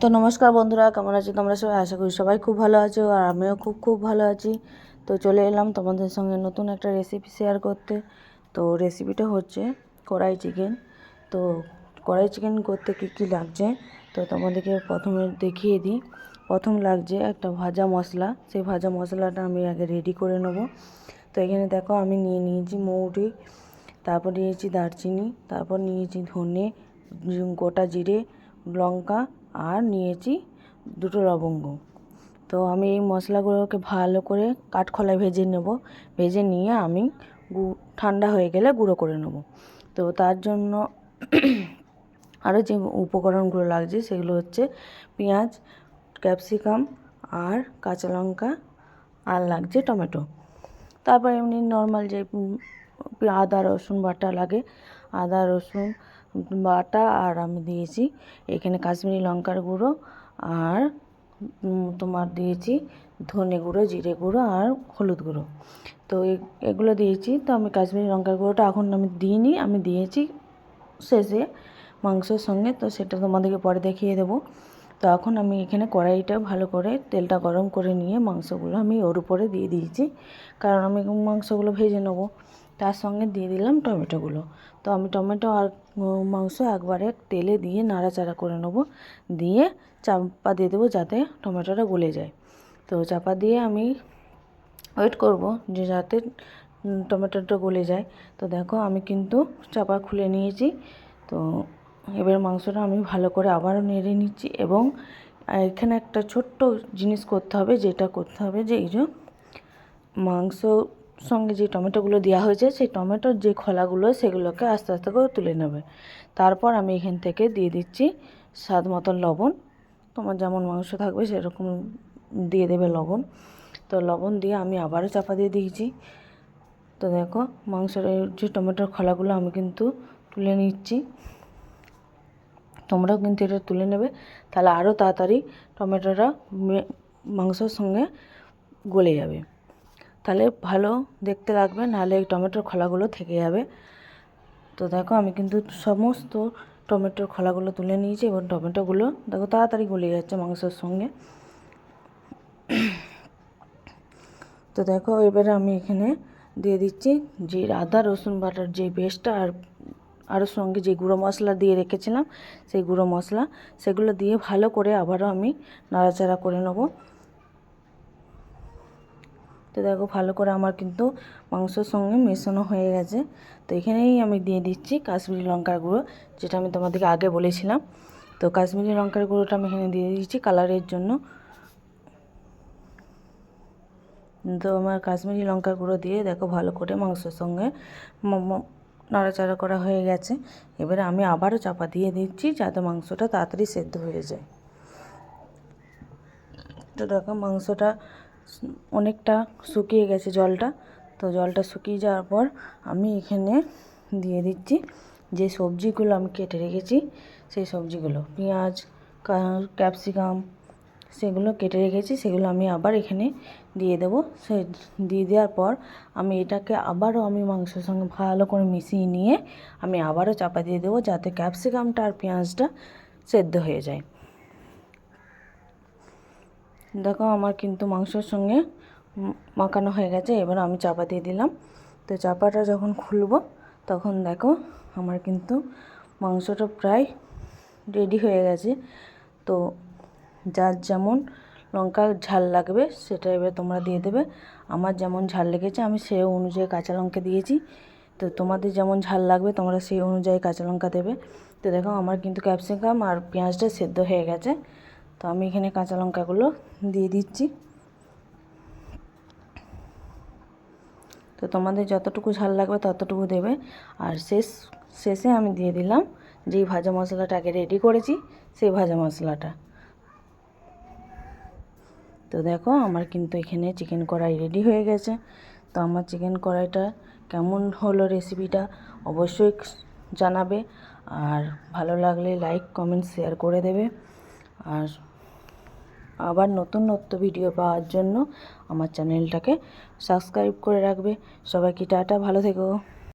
তো নমস্কার বন্ধুরা, কেমন আছো তোমরা সবাই? আশা করি সবাই খুব ভালো আছো আর আমিও খুব খুব ভালো আছি। তো চলে এলাম তোমাদের সঙ্গে নতুন একটা রেসিপি শেয়ার করতে। তো রেসিপিটা হচ্ছে কড়াই চিকেন তো কড়াই চিকেন করতে কী কী লাগছে? তো তোমাদেরকে প্রথমে দেখিয়ে দিই। প্রথম লাগছে একটা ভাজা মশলা। সেই ভাজা মশলাটা আমি আগে রেডি করে নেব। তো এখানে দেখো আমি নিয়ে নিয়েছি মৌরি, তারপর নিয়েছি দারচিনি, তারপর নিয়েছি ধনে, গোটা জিরে, লঙ্কা আর নিয়েছি দুটো লবঙ্গ। তো আমি এই মশলাগুলোকে ভালো করে কাঠখোলায় ভেজে নেব। ভেজে নিয়ে আমি গু- ঠান্ডা হয়ে গেলে গুঁড়ো করে নেব। তো তার জন্য আরও যে উপকরণগুলো লাগছে সেগুলো হচ্ছে পেঁয়াজ, ক্যাপসিকাম আর কাঁচা লঙ্কা আর লাগছে টমেটো। তারপর এমনি নর্মাল যে আদা, রসুন, বাটা লাগে, আদা, রসুন বাটা আর আমি দিয়েছি। এখানে কাশ্মীরি লঙ্কার গুঁড়ো আর তোমার দিয়েছি ধনে গুঁড়ো, জিরে গুঁড়ো আর হলুদ গুঁড়ো। তো এগুলো দিয়েছি। তো আমি কাশ্মীরি লঙ্কার গুঁড়োটা এখন আমি দিইনি। আমি দিয়েছি শেষে মাংসের সঙ্গে। তো সেটা তোমাদেরকে পরে দেখিয়ে দেবো। তো এখন আমি এখানে কড়াইটা ভালো করে তেলটা গরম করে নিয়ে মাংসগুলো আমি ওর উপরে দিয়ে দিয়েছি। কারণ আমি মাংসগুলো ভেজে নেব। তার সঙ্গে দিয়ে দিলাম টমেটোগুলো। তো আমি টমেটো আর মাংস একবারে তেলে দিয়ে নাড়াচাড়া করে নেব। দিয়ে চাপা দিয়ে দেবো যাতে টমেটোটা গলে যায়। তো চাপা দিয়ে আমি ওয়েট করব যে যাতে টমেটোটা গলে যায়। তো দেখো আমি কিন্তু চাপা খুলে নিয়েছি। তো এবার মাংসটা আমি ভালো করে আবারও নেড়ে নিচ্ছি এবং এখানে একটা ছোট্ট জিনিস করতে হবে, যেটা করতে হবে যে এই যে মাংস সঙ্গে যে টমেটোগুলো দেওয়া হয়েছে, সেই টমেটোর যে খোলাগুলো সেগুলোকে আস্তে আস্তে করে তুলে নেবে। তারপর আমি এখান থেকে দিয়ে দিচ্ছি স্বাদ মতন লবণ। তোমার যেমন মাংস থাকবে সেরকম দিয়ে দেবে লবণ। তো লবণ দিয়ে আমি আবারও চাপা দিয়ে দিয়েছি। তো দেখো মাংসের যে টমেটোর খোলাগুলো আমি কিন্তু তুলে নিচ্ছি। তোমরাও কিন্তু এটা তুলে নেবে। তাহলে আরও তাড়াতাড়ি টমেটোটা মাংসর সঙ্গে গলে যাবে। তাহলে ভালো দেখতে লাগবে, নাহলে এই টমেটোর খোলাগুলো থেকে যাবে। তো দেখো আমি কিন্তু সমস্ত টমেটোর খোলাগুলো তুলে নিয়েছি এবং টমেটোগুলো দেখো তাড়াতাড়ি গলে যাচ্ছে মাংসের সঙ্গে। তো দেখো এবারে আমি এখানে দিয়ে দিচ্ছি যে আদা, রসুন বাটার যে পেস্টটা আর আরও সঙ্গে যে গুঁড়ো মশলা দিয়ে রেখেছিলাম, সেই গুঁড়ো মশলা, সেগুলো দিয়ে ভালো করে আবারও আমি নাড়াচাড়া করে নেব। তো দেখো ভালো করে আমার কিন্তু মাংসের সঙ্গে মেশানো হয়ে গেছে। তো এখানেই আমি দিয়ে দিচ্ছি কাশ্মীরি লঙ্কার গুঁড়ো, যেটা আমি তোমাদেরকে আগে বলেছিলাম। তো কাশ্মীরি লঙ্কার গুঁড়োটা আমি এখানে দিয়ে দিচ্ছি কালারের জন্য। তো আমার কাশ্মীরি লঙ্কা গুঁড়ো দিয়ে দেখো ভালো করে মাংসের সঙ্গে নাড়াচাড়া করা হয়ে গেছে। এবারে আমি আবারও চাপা দিয়ে দিচ্ছি যাতে মাংসটা তাড়াতাড়ি সেদ্ধ হয়ে যায়। তো দেখো মাংসটা অনেকটা শুকিয়ে গেছে জলটা। তো জলটা শুকিয়ে যাওয়ার পর আমি এখানে দিয়ে দিচ্ছি যে সবজিগুলো আমি কেটে রেখেছি, সেই সবজিগুলো। পেঁয়াজ ক্যাপসিকাম সেগুলো কেটে রেখেছি, সেগুলো আমি আবার এখানে দিয়ে দেবো। সে দিয়ে দেওয়ার পর আমি এটাকে আবারও আমি মাংসের সঙ্গে ভালো করে মিশিয়ে নিয়ে আমি আবারও চাপা দিয়ে দেবো যাতে ক্যাপসিকামটা আর পেঁয়াজটা সেদ্ধ হয়ে যায়। দেখো আমার কিন্তু মাংসের সঙ্গে মাখানো হয়ে গেছে, এবার আমি চাপা দিয়ে দিলাম। তো চাপাটা যখন খুলবো, তখন দেখো আমার কিন্তু মাংসটা প্রায় রেডি হয়ে গেছে। তো যার যেমন লঙ্কা ঝাল লাগবে, সেটা এবার তোমরা দিয়ে দেবে। আমার যেমন ঝাল লেগেছে, আমি সেই অনুযায়ী কাঁচা লঙ্কা দিয়েছি। তো তোমাদের যেমন ঝাল লাগবে, তোমরা সেই অনুযায়ী কাঁচা লঙ্কা দেবে। তো দেখো, আমার কিন্তু ক্যাপসিকাম আর পেঁয়াজটা সেদ্ধ হয়ে গেছে। তো আমি এখানে কাঁচা লঙ্কাগুলো দিয়ে দিচ্ছি। তো তোমাদের যতটুকু ঝাল লাগবে, ততটুকু দেবে। আর শেষ, শেষে আমি দিয়ে দিলাম যেই ভাজা মশলাটা আগে রেডি করেছি, সেই ভাজা মশলাটা। তো দেখো, আমার কিন্তু এখানে চিকেন কড়াই রেডি হয়ে গেছে। তো আমার চিকেন কড়াইটা কেমন হলো রেসিপিটা অবশ্যই জানাবে। আর ভালো লাগলে লাইক কমেন্ট শেয়ার করে দেবে। আর আবার নতুন নতুন ভিডিও পাওয়ার জন্য আমার চ্যানেলটাকে সাবস্ক্রাইব করে রাখবে। সবাইকে টাটা, ভালো থেকো।